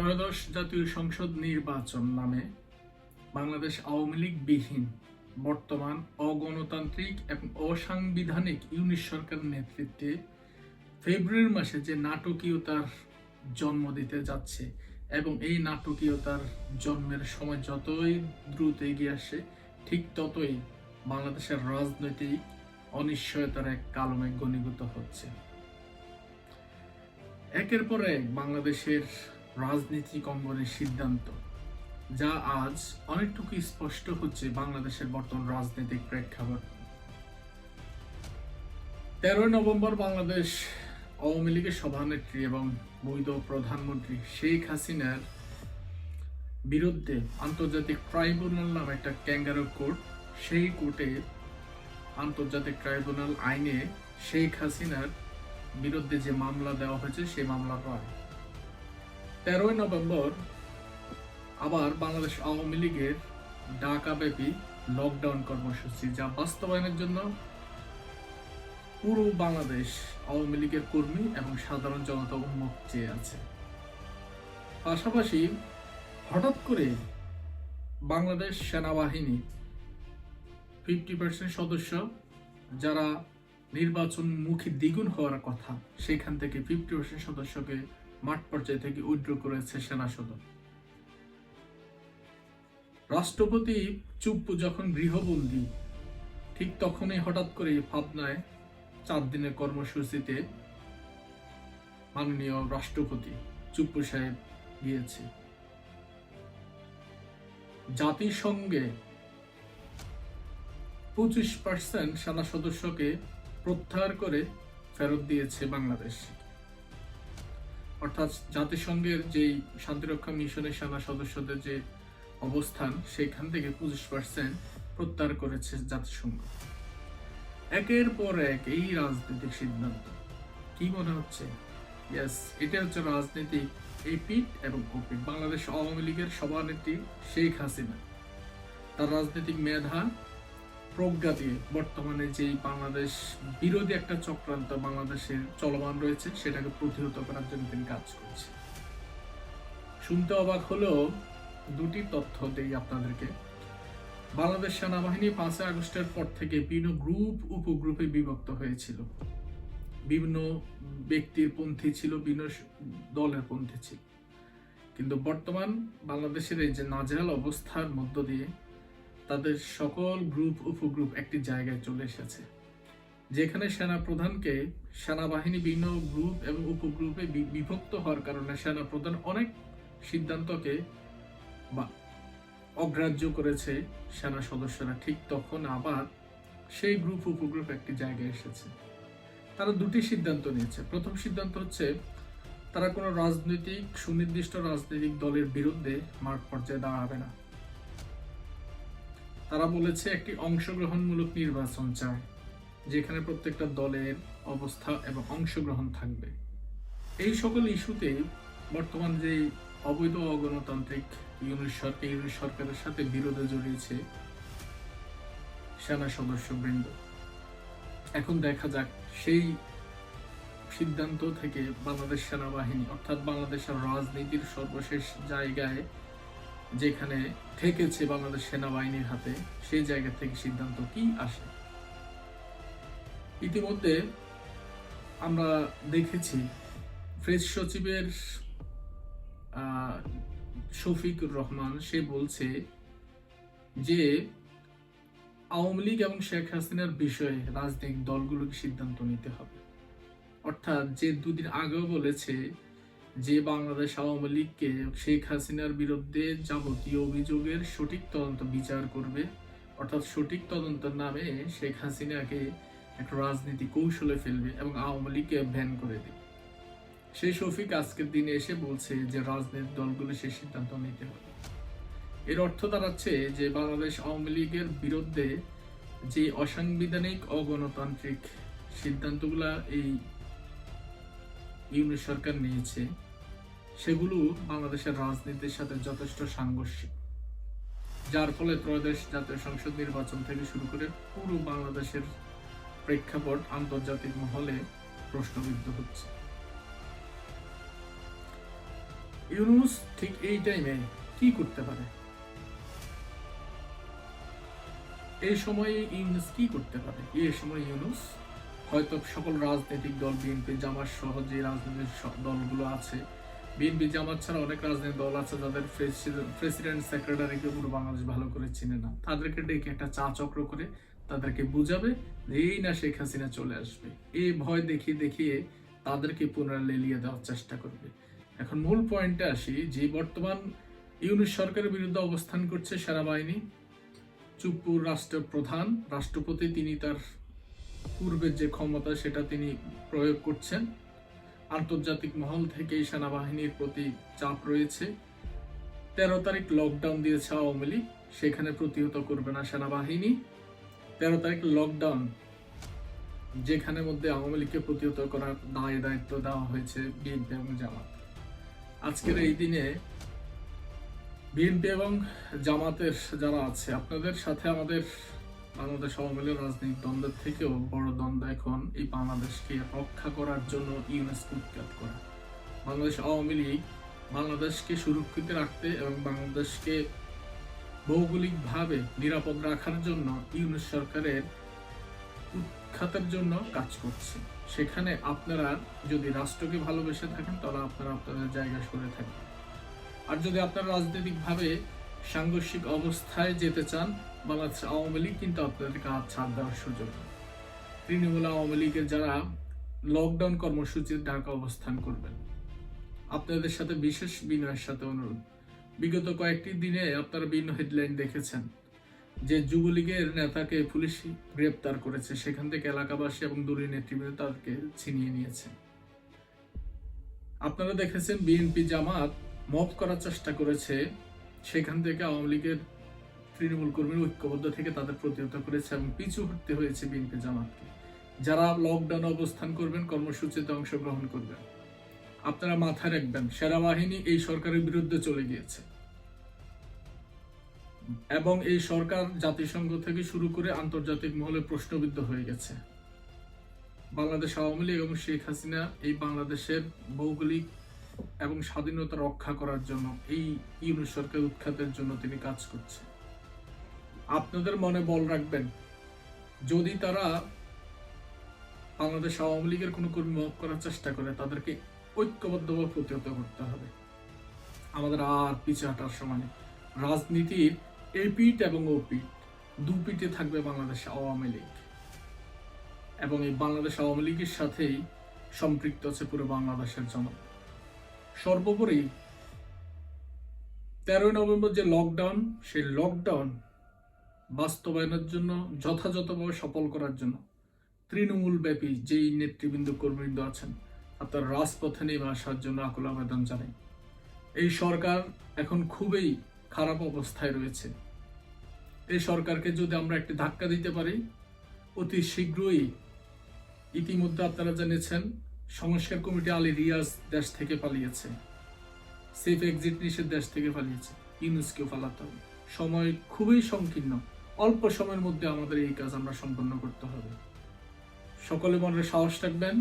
ত্রয়োদশ জাতীয় সংসদ নির্বাচন নামে বাংলাদেশ আওয়ামী লীগ বিহীন বর্তমান অগণতান্ত্রিক এবং অসাংবিধানিক ইউনিট সরকার নেতৃত্বে ফেব্রুয়ারি মাসে যে নাটকীয়তার জন্ম দিতে যাচ্ছে এবং এই নাটকীয়তার জন্মের সময় যতই দ্রুত এগিয়ে আসে, ঠিক ততই বাংলাদেশের রাজনৈতিক অনিশ্চয়তার এক কালমে ঘনীভূত হচ্ছে। একের পর এক বাংলাদেশের রাজনীতিক অঙ্গনের সিদ্ধান্ত, যা আজ অনেকটুকু স্পষ্ট হচ্ছে বাংলাদেশের বর্তমান রাজনৈতিক প্রেক্ষাপট। তেরোই নভেম্বর বাংলাদেশ আওয়ামী লীগের সভানেত্রী এবং বৈধ প্রধানমন্ত্রী শেখ হাসিনার বিরুদ্ধে আন্তর্জাতিক ট্রাইব্যুনাল নামে একটা ক্যাঙ্গারো কোর্ট, সেই কোর্টে আন্তর্জাতিক ট্রাইব্যুনাল আইনে শেখ হাসিনার বিরুদ্ধে যে মামলা দেওয়া হয়েছে, সেই মামলা রায়। তেরোই নভেম্বর আবার বাংলাদেশ আওয়ামী লীগের ঢাকাব্যাপী লকডাউন কর্মসূচি, যা বাস্তবায়নের জন্য পুরো বাংলাদেশ আওয়ামী লীগের কর্মী এবং সাধারণ জনতা উন্মুখ চেয়ে আছে। পাশাপাশি হঠাৎ করে বাংলাদেশ সেনাবাহিনী ফিফটি পার্সেন্ট সদস্য, যারা নির্বাচন মুখী দ্বিগুণ হওয়ার কথা, সেখান থেকে ফিফটি পার্সেন্ট সদস্যকে মাঠ পর্যায়ে থেকে উইড্র করেছে সেনা সদর। রাষ্ট্রপতি চুপ যখন গৃহবন্দী, ঠিক তখনই হঠাৎ করে ভাবনায় চার দিনের কর্মসূচিতে মাননীয় রাষ্ট্রপতি চুপ্পু সাহেব গিয়েছে। জাতিসংঘে পঁচিশ পার্সেন্ট সেনা সদস্যকে প্রত্যাহার করে ফেরত দিয়েছে বাংলাদেশ। অর্থাৎ জাতিসংঘের যেই শান্তিরক্ষা মিশনের সেনা সদস্যদের যে অবস্থান, সেখান থেকে পঁচিশ পার্সেন্ট প্রত্যাহার করেছে জাতিসংঘ। একের পর এক এই রাজনৈতিক সিদ্ধান্ত। কি মনে হচ্ছে? ইয়াস এটা হচ্ছে রাজনীতি এই পিঠ এবং ওপিঠ বাংলাদেশ আওয়ামী লীগের সভানেত্রী শেখ হাসিনা। তার রাজনৈতিক মেধা প্রজ্ঞা দিয়ে বর্তমানে যেই বাংলাদেশ বিরোধী একটা চক্রান্ত বাংলাদেশের চলমান রয়েছে, সেটাকে প্রতিহত করার জন্য তিনি কাজ করছে শুনতে অবাক হলেও দুটি তথ্য দেই আপনাদেরকে। বাংলাদেশ সেনাবাহিনী পাঁচই আগস্টের পর থেকে বিভিন্ন গ্রুপ, উপগ্রুপে বিভক্ত হয়েছিল। বিভিন্ন ব্যক্তির পন্থী ছিল, বিভিন্ন দলের পন্থী ছিল। কিন্তু বর্তমান বাংলাদেশের এই যে নাজেহাল অবস্থার মধ্য দিয়ে তাদের সকল গ্রুপ, উপগ্রুপ একটি জায়গায় চলে এসেছে, যেখানে সেনা প্রধানকে সেনাবাহিনী বিভিন্ন গ্রুপ এবং উপগ্রুপে বিভক্ত হওয়ার কারণে সেনা প্রধান অনেক সিদ্ধান্তকে বা অগ্রাহ্য করেছে সেনা সদস্যরা। ঠিক তখন আবার সেই গ্রুপ, উপগ্রুপ একটি জায়গায় এসেছে। তারা দুটি সিদ্ধান্ত নিয়েছে। প্রথম সিদ্ধান্ত হচ্ছে, তারা কোনো রাজনৈতিক, সুনির্দিষ্ট রাজনৈতিক দলের বিরুদ্ধে মাঠ পর্যায়ে দাঁড়াবে না। তারা বলেছে একটি অংশগ্রহণমূলক নির্বাচন চায়, যেখানে প্রত্যেকটা দলের অবস্থা এবং অংশগ্রহণ থাকবে। এই সকল ইস্যুতে বর্তমান যে অবৈধ অগণতান্ত্রিক ইউনিট সরকার ইউনিট সরকারের সাথে বিরোধে জড়িয়েছে সেনা সদস্য বৃন্দ এখন দেখা যাক, সেই সিদ্ধান্ত থেকে বাংলাদেশ সেনাবাহিনী, অর্থাৎ বাংলাদেশের রাজনীতির সর্বশেষ জায়গায় যেখানে থেকেছে বাংলাদেশ সেনাবাহিনীর হাতে, সেই জায়গা থেকে সিদ্ধান্ত কি আসে? ইতিমধ্যে আমরা দেখেছি প্রেস সচিবের শফিকুর রহমান, সে বলছে যে আওয়ামী লীগ এবং শেখ হাসিনার বিষয়ে রাজনৈতিক দলগুলোকে সিদ্ধান্ত নিতে হবে। অর্থাৎ যে দুদিন আগেও বলেছে যে বাংলাদেশ আওয়ামী লীগকে শেখ হাসিনার বিরুদ্ধে যাবতীয় অভিযোগের সঠিক তদন্ত বিচার করবে, অর্থাৎ সঠিক তদন্তের নামে শেখ হাসিনাকে একটা রাজনীতি কৌশলে ফেলবে এবং আওয়ামী লীগকে ভ্যান করে দেবে। সেই শফিক আজকের দিনে এসে বলছে যে রাজনৈতিক দলগুলো সেই সিদ্ধান্ত নিতে হবে। এর অর্থ দাঁড়াচ্ছে যে বাংলাদেশ আওয়ামী লীগের বিরুদ্ধে যে অসাংবিধানিক অগণতান্ত্রিক সিদ্ধান্তগুলা এই ইউনিট সরকার নিয়েছে সেগুলো বাংলাদেশের রাজনীতির সাথে যথেষ্ট সাংঘর্ষিক, যার ফলে ত্রয়োদশ জাতীয় সংসদ নির্বাচন থেকে শুরু করে পুরো বাংলাদেশের প্রেক্ষাপট আন্তর্জাতিক মহলে প্রশ্নবিদ্ধ হচ্ছে। ইউনুস ঠিক এই টাইমে কি করতে পারে? এই সময়ে ইউনুস কি করতে পারে? এই সময় ইউনুস হয়তো সকল রাজনৈতিক দল, বিএনপি, জামাত সহ যে রাজনৈতিক দলগুলো আছে বিএনপি জামাত ছাড়া অনেক রাজনৈতিক দল আছে যাদের প্রেসিডেন্ট সেক্রেটারিকে পুরো বাংলাদেশ ভালো করে চিনে না। তাদেরকে ডেকে একটা চা চক্র করে তাদেরকে বুঝাবে যে এই না শেখ হাসিনা চলে আসবে। এই ভয় দেখিয়ে দেখিয়ে তাদেরকে পুনরায় লেলিয়ে দেওয়ার চেষ্টা করবে। এখন মূল পয়েন্টে আসি, যে বর্তমান ইউনিট সরকারের বিরুদ্ধে অবস্থান করছে সেনাবাহিনী। চুপ্পুর রাষ্ট্রপ্রধান, রাষ্ট্রপতি তিনি তার পূর্বের যে ক্ষমতা সেটা তিনি প্রয়োগ করছেন। আন্তর্জাতিক মহল থেকে সেনাবাহিনীর প্রতি চাপ রয়েছে। তেরো তারিখ লকডাউন দিয়েছে আওয়ামী লীগ, সেখানে প্রতিহত করবে না সেনাবাহিনী। তেরো তারিখ লকডাউন যেখানে মধ্যে আওয়ামী লীগকে প্রতিহত করার দায় দায়িত্ব দেওয়া হয়েছে বিএনপি এবং জামাত। আজকের এই দিনে বিএনপি এবং জামাতের যারা আছে, আপনাদের সাথে আমাদের আওয়ামী লীগ রাজনৈতিক দ্বন্দ্বের থেকেও বড় দ্বন্দ্ব এখন এই বাংলাদেশকে রক্ষা করার জন্য ইউনেস্কো উৎখাত করা। বাংলাদেশ আওয়ামী লীগ বাংলাদেশকে সুরক্ষিত রাখতে এবং বাংলাদেশকে ভৌগোলিকভাবে নিরাপদ রাখার জন্য ইউনিস সরকারের উৎখাতের জন্য কাজ করছে। সেখানে আপনারা যদি রাষ্ট্রকে ভালোবেসে থাকেন, তাহলে আপনারা আপনাদের জায়গা সরে থাকবেন। আর যদি আপনারা রাজনৈতিকভাবে সাংঘর্ষিক অবস্থায় যেতে চান, বাংলাদেশ আওয়ামী লীগ, কিন্তু আপনাদেরকে হাত ছাড় দেওয়ার সুযোগ তৃণমূল আওয়ামী লীগের যারা লকডাউন কর্মসূচির ঢাকা অবস্থান করবেন, আপনাদের সাথে বিশেষ বিনয়ের সাথে অনুরোধ। বিগত কয়েকটি দিনে আপনারা ভিন্ন হেডলাইন দেখেছেন, যে যুবলীগের নেতাকে পুলিশ গ্রেপ্তার করেছে। সেখান থেকে এলাকাবাসী এবং দলীয় নেতৃবৃন্দ তাদেরকে ছিনিয়ে নিয়েছে। আপনারা দেখেছেন, বিএনপি জামাত মব করার চেষ্টা করেছে সেখান থেকে আওয়ামী লীগের তৃণমূল কর্মীর ঐক্যবদ্ধ থেকে তাদের প্রতিহত করেছে এবং পিছু হটতে হয়েছে বিএনপি জামাতকে। যারা লকডাউন অবস্থান করবেন, কর্মসূচিতে অংশগ্রহণ করবেন। আপনারা মাথায় রাখবেন সেনাবাহিনী এই সরকারের বিরুদ্ধে চলে গিয়েছে। এবং এই সরকার জাতিসংঘ থেকে শুরু করে আন্তর্জাতিক মহলে প্রশ্নবিদ্ধ হয়ে গেছে। বাংলাদেশ আওয়ামী লীগ এবং শেখ হাসিনা এই বাংলাদেশের ভৌগোলিক এবং স্বাধীনতা রক্ষা করার জন্য এই ইউনিট সরকার উৎখাতের জন্য তিনি কাজ করছে আপনাদের মনে বল রাখবেন, যদি তারা বাংলাদেশ আওয়ামী লীগের কোনো কর্মী মত করার চেষ্টা করে, তাদেরকে ঐক্যবদ্ধভাবে প্রতিহত করতে হবে। আমাদের আর পিছে হাঁটার সময়। রাজনীতির এপিট এবং ওপিট দুপিটে থাকবে বাংলাদেশ আওয়ামী লীগ। এবং এই বাংলাদেশ আওয়ামী লীগের সাথেই সম্পৃক্ত আছে পুরো বাংলাদেশের জনতা। সর্বোপরি তেরোই নভেম্বর যে লকডাউন সেই লকডাউন বাস্তবায়নের জন্য যথাযথভাবে সফল করার জন্য তৃণমূল ব্যাপী যেই নেতৃবৃন্দ, কর্মীবৃন্দ আছেন, আপনার রাজপথে নেমে আসার জন্য আকুল আবেদন জানাই। এই সরকার এখন খুবই খারাপ অবস্থায় রয়েছে। এই সরকারকে যদি আমরা একটি ধাক্কা দিতে পারি, অতি শীঘ্রই ইতিমধ্যে আপনারা জেনেছেন সংস্কার কমিটি আলী রিয়াজ দেশ থেকে পালিয়েছে। সেফ এক্সিট নিষেধ দেশ থেকে পালিয়েছে। ইউনুসকেও পালাতে হবে। সময় খুবই সংকীর্ণ। অল্প সময়ের মধ্যে আমাদের এই কাজ আমরা সম্পন্ন করতে হবে। সকলে মনে সাহস রাখবেন।